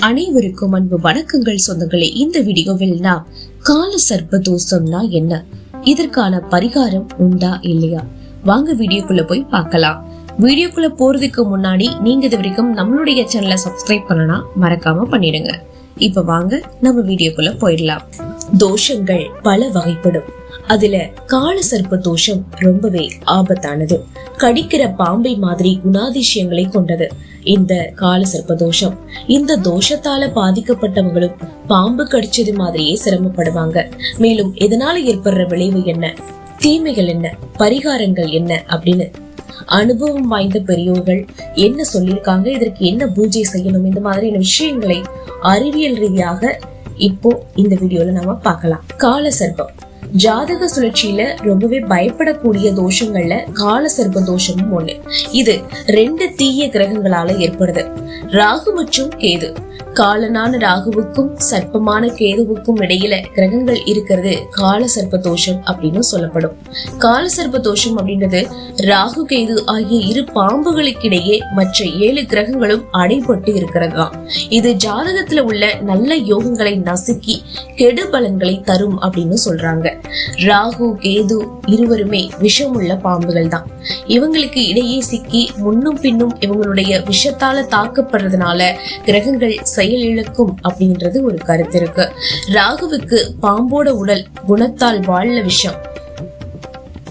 அனைவருக்கும் அன்பு வணக்கங்கள் சொந்தங்களே. இந்த வீடியோவில் நாம் கால சர்ப்ப தோஷம்னா என்ன? இதற்கான பரிகாரம் உண்டா இல்லையா? வாங்க வீடியோக்குள்ள போய் பார்க்கலாம். வீடியோக்குள்ள போறதுக்கு முன்னாடி நீங்க இது வரைக்கும் நம்மளுடைய சேனலை சப்ஸ்கிரைப் பண்ணனா மறக்காம பண்ணிடுங்க. இப்ப வாங்க நம்ம வீடியோக்குள்ள போயிடலாம். தோஷங்கள் பல வகைப்படும். அதுல கால சர்ப்ப தோஷம் ரொம்பவே ஆபத்தானது. கடிக்கிற பாம்பை மாதிரி குணாதிசயங்களை கொண்டது. இந்த கால சர்ப்ப தோஷம் இந்த தோஷத்தால பாதிக்கப்பட்டவங்களும் பாம்பு கடிச்சது மாதிரியே சிரமப்படுவாங்க. மேலும் இதனால ஏற்படுற விளைவு என்ன? தீமைகள் என்ன? பரிகாரங்கள் என்ன? அப்படின்னு அனுபவம் வாய்ந்த பெரியோர்கள் என்ன சொல்லியிருக்காங்க? இதற்கு என்ன பூஜை செய்யணும்? இந்த மாதிரியான விஷயங்களை அறிவியல் ரீதியாக இப்போ இந்த வீடியோல நாம பார்க்கலாம். கால சர்ப்பம் ஜாதக சுழற்சியில ரொம்பவே பயப்படக்கூடிய தோஷங்கள்ல கால சர்ப்ப தோஷமும் ஒண்ணு. இது ரெண்டு தீய கிரகங்களால ஏற்படுது. ராகு மற்றும் கேது. காலனான ராகுவுக்கும் சர்ப்பமான கேதுவுக்கும் இடையில கிரகங்கள் இருக்கிறது. கால சர்ப்ப தோஷம் அப்படின்னு சொல்லப்படும். கால சர்ப்ப தோஷம் அப்படின்றது ராகு கேது ஆகிய இரு பாம்புகளுக்கிடையே மற்ற ஏழு கிரகங்களும் அடைபட்டு இருக்கிறது தான் இது ஜாதகத்துல உள்ள நல்ல யோகங்களை நசுக்கி கெடு பலன்களை தரும் அப்படின்னு சொல்றாங்க. ராகு கேது இருவருமே விஷமுள்ள பாம்புகள் தான் இவங்களுக்கு இடையே சிக்கி முன்னும் பின்னும் இவங்களுடைய விஷத்தால தாக்கப்படுறதுனால கிரகங்கள் செயல் இழக்கும் அப்படின்றது ஒரு கருத்து இருக்கு. ராகுவுக்கு பாம்போட உடல் குணத்தால் வாழ விஷம்.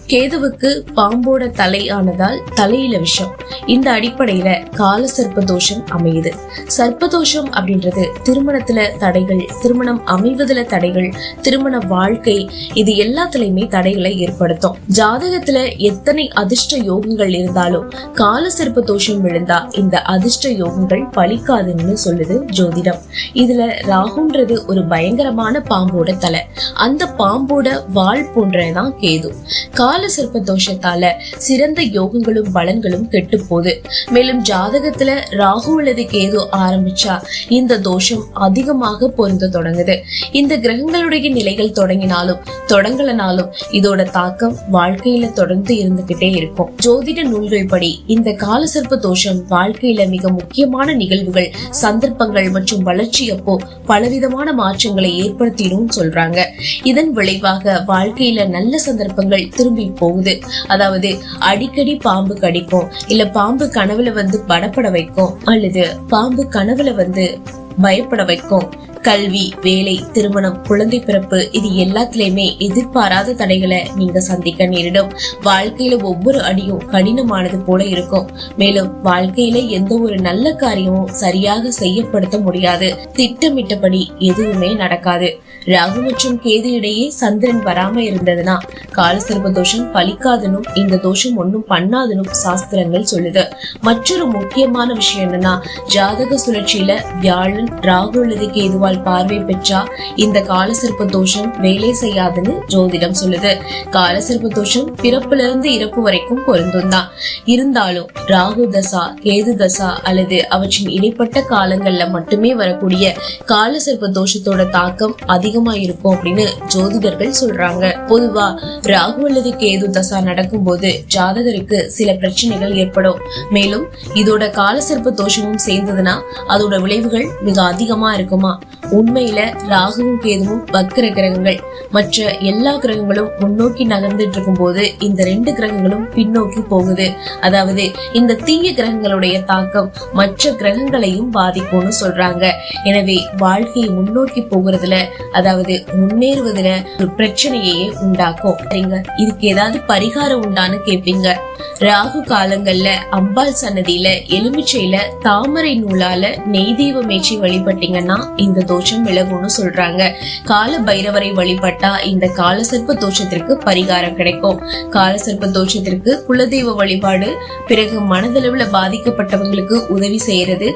கேதுவுக்கு பாம்போட தலை ஆனதால் தலையில விஷம். இந்த அடிப்படையில கால சர்ப்ப தோஷம் அமையுது. சர்ப்பதோஷம் அப்படின்றது திருமணத்துல தடைகள் திருமணம் அமைவதுல தடைகள் திருமண வாழ்க்கை இது எல்லாத்துலயுமே தடைகளை ஏற்படுத்தும். ஜாதகத்துல எத்தனை அதிர்ஷ்ட யோகங்கள் இருந்தாலும் கால சர்ப்ப தோஷம் விழுந்தா இந்த அதிர்ஷ்ட யோகங்கள் பலிக்காதுன்னு சொல்லுது ஜோதிடம். இதுல ராகுன்றது ஒரு பயங்கரமான பாம்போட தலை. அந்த பாம்போட வால் போன்றதான் கேது. கால கால சர்ப்ப தோஷத்தால சிறந்த யோகங்களும் பலன்களும் கெட்டு போகுது மேலும் ஜாதகத்துல ராகு அல்லது கேது ஆரம்பிச்சா இந்த தோஷம் அதிகமாக பொருந்த தொடங்குது. இந்த கிரகங்களுடைய நிலைகள் தொடங்கினாலும் தொடங்கலனாலும் இதோட தாக்கம் வாழ்க்கையில தொடர்ந்து இருந்துகிட்டே இருக்கும். ஜோதிட நூல்கள் படி இந்த கால சர்ப்ப தோஷம் வாழ்க்கையில மிக முக்கியமான நிகழ்வுகள் சந்தர்ப்பங்கள் மற்றும் வளர்ச்சி அப்போ பலவிதமான மாற்றங்களை ஏற்படுத்திடும் சொல்றாங்க. இதன் விளைவாக வாழ்க்கையில நல்ல சந்தர்ப்பங்கள் திரும்பி போகுது. அதாவது அடிக்கடி பாம்பு கடிக்கும் இல்ல பாம்பு கனவுல வந்து படப்பட வைக்கும் அல்லது பாம்பு கனவுல வந்து பயப்பட வைக்கும். கல்வி வேலை திருமணம் குழந்தை பிறப்பு இது எல்லாத்துலயுமே எதிர்பாராத தடைகளை நீங்க சந்திக்க நேரிடும். வாழ்க்கையில ஒவ்வொரு அடியும் கடினமானது போல இருக்கும். மேலும் வாழ்க்கையில எந்த ஒரு நல்ல காரியமும் சரியாக செய்யப்படுத்த முடியாது. திட்டமிட்டபடி எதுவுமே நடக்காது. ராகு மற்றும் கேது இடையே சந்திரன் வராம இருந்ததுன்னா காலசர்ப தோஷம் பலிக்காதனும் இந்த தோஷம் ஒன்னும் பண்ணாதனும் சாஸ்திரங்கள் சொல்லுது. மற்றொரு முக்கியமான விஷயம் என்னன்னா ஜாதக சுழற்சியில வியாழன் ராகு அல்லது கேதுவால் பார்வை பெற்றா இந்த காலசர்ப்ப தோஷம் வேலை செய்யாதுன்னு ஜோதிடம் சொல்லுது. காலசர்ப்ப தோஷம் பிறப்புல இருந்து இறப்பு வரைக்கும் பொருந்தும் தான் இருந்தாலும் ராகு தசா கேது தசா அல்லது அவற்றின் இடைப்பட்ட காலங்கள்ல மட்டுமே வரக்கூடிய காலசர்ப்ப தோஷத்தோட தாக்கம் அதிகமா இருக்கும் அப்படின்னு ஜோதிடர்கள் சொல்றாங்க. பொதுவா ராகு அல்லது கேது தசா நடக்கும் போது ஜாதகருக்கு சில பிரச்சனைகள் ஏற்படும். மேலும் இதோட காலசர்ப்ப தோஷமும் சேர்ந்ததுன்னா அதோட விளைவுகள் மிக அதிகமா இருக்குமா? உண்மையில ராகுவும் கேதுவும் வக்கர கிரகங்கள். மற்ற எல்லா கிரகங்களும் முன்னோக்கி நகர்ந்துட்டு இருக்கும் போது இந்த ரெண்டு கிரகங்களும் பின்னோக்கி போகுது. அதாவது இந்த தீய கிரகங்களுடைய தாக்கம் மற்ற கிரகங்களையும் பாதிக்கும்னு சொல்றாங்க. எனவே வாழ்க்கையை முன்னோக்கி போகிறதுல அதாவது முன்னேறுவதுல ஒரு பிரச்சனையே உண்டாக்கும். சரிங்க? இதுக்கு ஏதாவது பரிகாரம் உண்டான்னு கேட்பீங்க ராகு காலங்கள்ல அம்பாள் சன்னதியில எலுமிச்சையில தாமரை நூலால நெய் தீபமேற்றி வழிபட்டீங்கன்னா இந்த தோஷம் விலகும்னு சொல்றாங்க. கால பைரவரை வழிபட்டா இந்த காலசர்ப்ப தோஷத்திற்கு பரிகாரம் கிடைக்கும். காலசர்ப்ப தோஷத்திற்கு குலதெய்வ வழிபாடு பிறகு மனதளவுல பாதிக்கப்பட்டவங்களுக்கு உதவி செய்யறது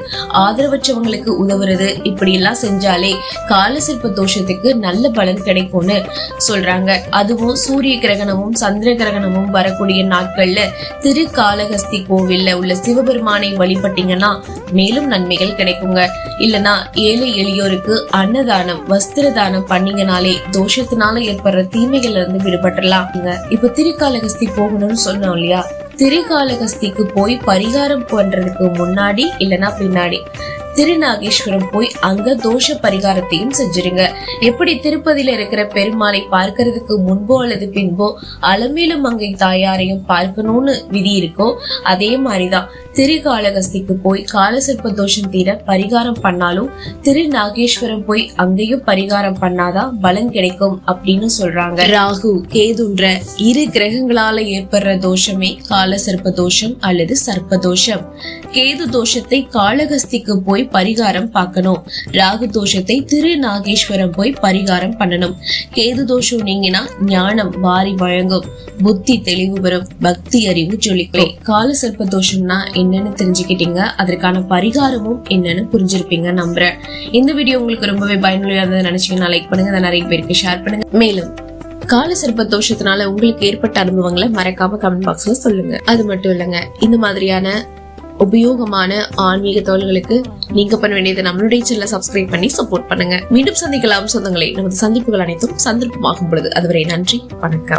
ஆதரவற்றவங்களுக்கு உதவுறது இப்படி எல்லாம் செஞ்சாலே காலசர்ப்ப தோஷத்துக்கு நல்ல பலன் கிடைக்கும்னு சொல்றாங்க. அதுவும் சூரிய கிரகணமும் சந்திர கிரகணமும் வரக்கூடிய நாட்கள்ல திருக்காலகஸ்தி கோவில்ல உள்ள சிவபெருமானை வழிபட்டீங்கன்னா மேலும் நன்மைகள் கிடைக்குங்க. இல்லனா ஏழை எளியோருக்கு அன்னதானம் வஸ்திர தானம் பண்ணீங்கனாலே தோஷத்தினால ஏற்படுற தீமைகள்ல இருந்து விடுபட்டுலாம் இப்ப திருக்காலகஸ்தி போகணும்னு சொன்னோம் இல்லையா? திரிகாலகஸ்திக்கு போய் பரிகாரம் பண்றதுக்கு முன்னாடி இல்லனா பின்னாடி திருநாகேஸ்வரம் போய் அங்க தோஷ பரிகாரத்தையும் செஞ்சிருங்க. எப்படி திருப்பதியில இருக்கிற பெருமாளை பார்க்கறதுக்கு முன்போ அல்லது பின்போ அலமேலும் மங்கை தாயாரையும் பார்க்கணும்னு விதி இருக்கோ அதே மாதிரிதான். திருகாலகஸ்திக்கு போய் காலசர்ப்ப தோஷம் தீர பரிகாரம் பண்ணாலும் திரு நாகேஸ்வரம் போய் அங்கேயும் பரிகாரம் பண்ணாதான் பலன் கிடைக்கும் அப்படின்னு சொல்றாங்க. ராகு கேதுன்ற இரு கிரகங்களால ஏற்படுற தோஷமே காலசர்ப்ப தோஷம் அல்லது சர்ப்ப தோஷம். கேது தோஷத்தை காளகஸ்திக்கு போய் பரிகாரம் பார்க்கணும். ராகு தோஷத்தை திரு நாகேஸ்வரம் போய் பரிகாரம் பண்ணணும். கேது தோஷம் நீங்கினா ஞானம் வாரி வழங்கும். புத்தி தெளிவு வரும் பக்தி அறிவு ஜொலிக்கும். கால சர்ப்ப தோஷம்னா என்னன்னு தெரிஞ்சுக்கிட்டீங்க. அதற்கான பரிகாரமும் என்னன்னு புரிஞ்சிருப்பீங்க நம்புறேன். இந்த வீடியோ உங்களுக்கு ரொம்பவே பயனுள்ளதாக நினைச்சீங்கன்னா லைக் பண்ணுங்க. அதை நிறைய பேருக்கு ஷேர் பண்ணுங்க. மேலும் கால சிற்ப தோஷத்தினால உங்களுக்கு ஏற்பட்ட அனுபவங்களை மறக்காம கமெண்ட் பாக்ஸ்ல சொல்லுங்க. அது மட்டும் இல்லைங்க. இந்த மாதிரியான உபயோகமான ஆன்மீக தகவல்களுக்கு நீங்க பண்ண வேண்டியது நம்மளுடைய சேனலை சப்ஸ்கிரைப் பண்ணி சப்போர்ட் பண்ணுங்க. மீண்டும் சந்திக்கலாம். சொந்தங்களை நமது சந்திப்புகள் அனைத்தும் சந்தர்ப்பமாகும் பொழுது. அதுவரை நன்றி. வணக்கம்.